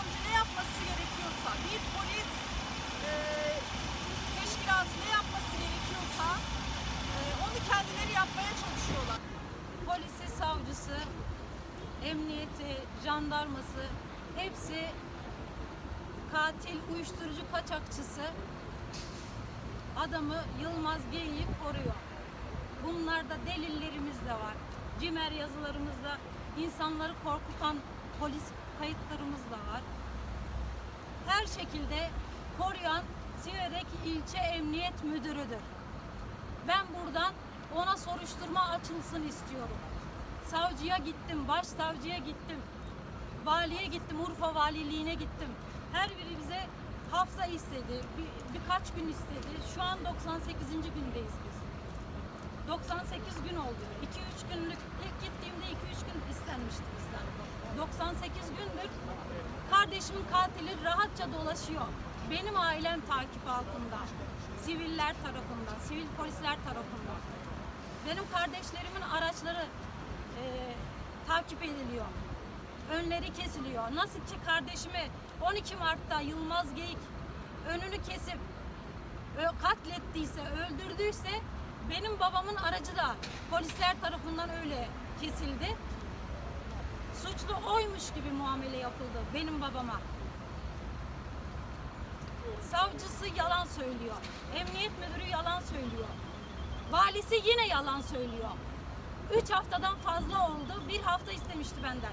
savcı ne yapması gerekiyorsa, bir polis e, teşkilatı ne yapması gerekiyorsa e, onu kendileri yapmaya çalışıyorlar. Polisi, savcısı, emniyeti, jandarması hepsi katil, uyuşturucu kaçakçısı adamı Yılmaz Geyi'yi koruyor. Bunlarda delillerimiz de var. Cimer yazılarımızda insanları korkutan polis kayıtlarımız da var. Her şekilde koruyan Siverek İlçe Emniyet Müdürü'dür. Ben buradan ona soruşturma açılsın istiyorum. Savcıya gittim, başsavcıya gittim. Valiye gittim, Urfa Valiliğine gittim. Her biri bize hafta istedi, bir, birkaç gün istedi. Şu an 98. gündeyiz biz. 98 gün oldu. 2-3 günlük ilk gittiğimde 2-3 gün istenmişti bizden. 98 gündür kardeşimin katili rahatça dolaşıyor. Benim ailem takip altında. Siviller tarafından, sivil polisler tarafından. Benim kardeşlerimin araçları e, takip ediliyor. Önleri kesiliyor. Nasıl ki kardeşimi 12 Mart'ta Yılmaz Geyik önünü kesip katlettiyse, öldürdüyse benim babamın aracı da polisler tarafından öyle kesildi. Suçlu oymuş gibi muamele yapıldı benim babama. Savcısı yalan söylüyor. Emniyet müdürü yalan söylüyor. Valisi yine yalan söylüyor. Üç haftadan fazla oldu. Bir hafta istemişti benden.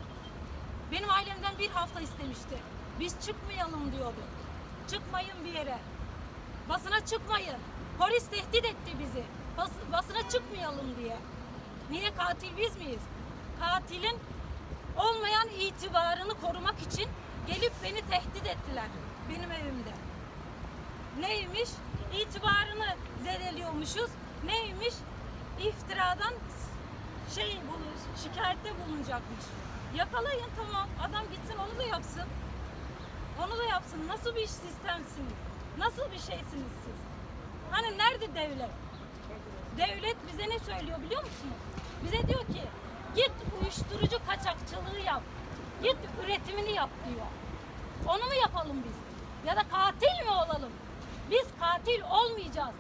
Benim ailemden bir hafta istemişti. Biz çıkmayalım diyordu. Çıkmayın bir yere. Basına çıkmayın. Polis tehdit etti bizi. Bas, basına çıkmayalım diye. Niye katil biz miyiz? Katilin olmayan itibarını korumak için gelip beni tehdit ettiler benim evimde. Neymiş? İtibarını zedeliyormuşuz. Neymiş? İftiradan şey bulur, şikayette bulunacakmış. Yakalayın tamam. Adam gitsin onu da yapsın. Onu da yapsın. Nasıl bir sistemsiniz? Nasıl bir şeysiniz siz? Hani nerede devlet? Devlet bize ne söylüyor biliyor musunuz? Bize diyor ki git uyuşturucu kaçakçılığı yap. Git üretimini yap diyor. Onu mu yapalım biz? Ya da katil mi olalım? Biz katil olmayacağız.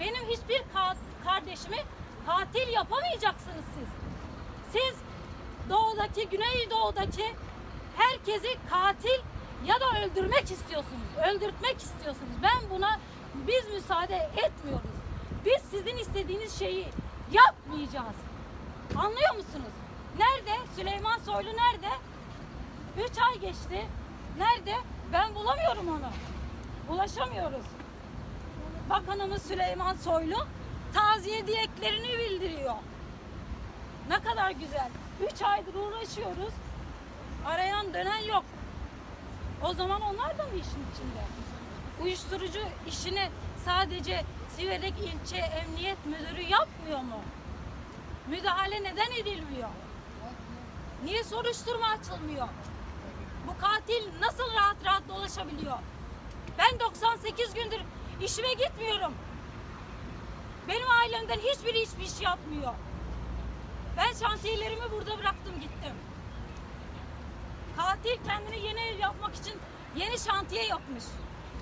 Benim hiçbir ka- kardeşimi katil yapamayacaksınız siz. Siz doğudaki, güneydoğudaki herkesi katil ya da öldürmek istiyorsunuz. Öldürtmek istiyorsunuz. Ben buna biz müsaade etmiyoruz. Biz sizin istediğiniz şeyi yapmayacağız. Anlıyor musunuz? Nerede? Süleyman Soylu nerede? Üç ay geçti. Nerede? Ben bulamıyorum onu. Ulaşamıyoruz. Bakanımız Süleyman Soylu taziye dileklerini bildiriyor. Ne kadar güzel. Üç aydır uğraşıyoruz. Arayan dönen yok. O zaman onlar da mı işin içinde? Uyuşturucu işini sadece Siverek İlçe Emniyet Müdürü yapmıyor mu? Müdahale neden edilmiyor? Niye soruşturma açılmıyor? Bu katil nasıl rahat rahat dolaşabiliyor? Ben 98 gündür işime gitmiyorum. Benim ailemden hiçbiri hiçbir iş yapmıyor. Ben şantiyelerimi burada bıraktım gittim. Katil kendine yeni ev yapmak için yeni şantiye yapmış.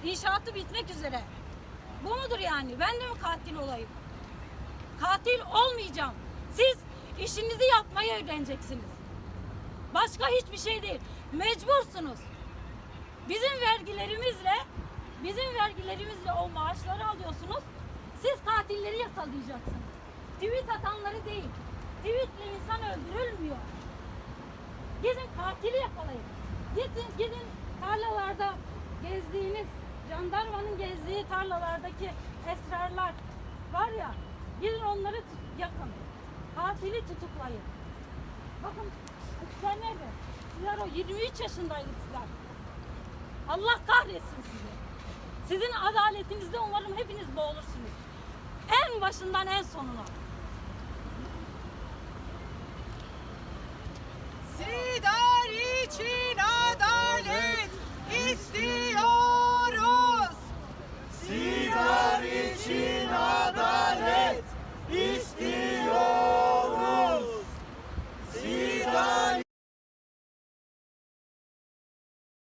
İnşaatı bitmek üzere. Bu mudur yani? Ben de mi katil olayım? Katil olmayacağım. Siz işinizi yapmayı öğreneceksiniz. Başka hiçbir şey değil. Mecbursunuz. Bizim vergilerimizle bizim vergilerimizle o maaşları alıyorsunuz. Siz katilleri yakalayacaksınız. Tweet atanları değil. Tweetle insan öldürülmüyor. Gidin katili yakalayın. Gidin, gidin tarlalarda gezdiğiniz, jandarmanın gezdiği tarlalardaki esrarlar var ya, gidin onları yakın. Katili tutuklayın. Bakın sizler nerede? Sizler o 23 yaşındaydı sizler. Allah kahretsin sizi. Sizin adaletinizde umarım hepiniz boğulursunuz. En başından en sonuna.